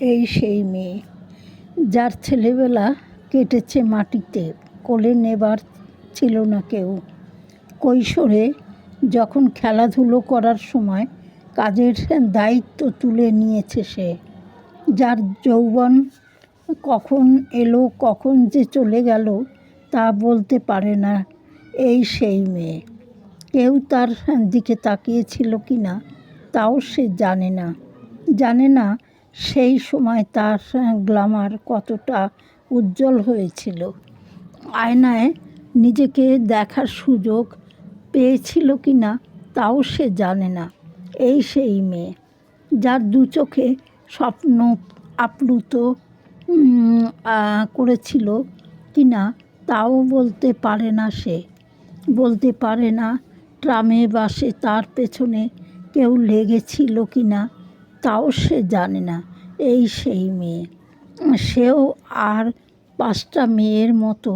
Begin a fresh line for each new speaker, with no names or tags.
এই সেই মেয়ে, যার ছেলেবেলা কেটেছে মাটিতে, কোলে নেবার ছিল না কেউ। কৈশোরে যখন খেলাধুলো করার সময় কাজের দায়িত্ব তুলে নিয়েছে সে, যার যৌবন কখন এলো, কখন যে চলে গেল তা বলতে পারে না এই সেই মেয়ে। কেউ তার দিকে তাকিয়েছিল কি না তাও সে জানে না। জানে না সেই সময় তার গ্ল্যামার কতটা উজ্জ্বল হয়েছিল। আয়নায় নিজেকে দেখার সুযোগ পেয়েছিল কি না, তাও সে জানে না। এই সেই মেয়ে, যার দু চোখে স্বপ্ন আপ্লুত করেছিল কি না, তাও বলতে পারে না সে। বলতে পারে না ট্রামে বাসে তার পেছনে কেউ লেগেছিল কি না। তাও সে জানে না এই সেই মেয়ে। সেও আর পাঁচটা মেয়ের মতো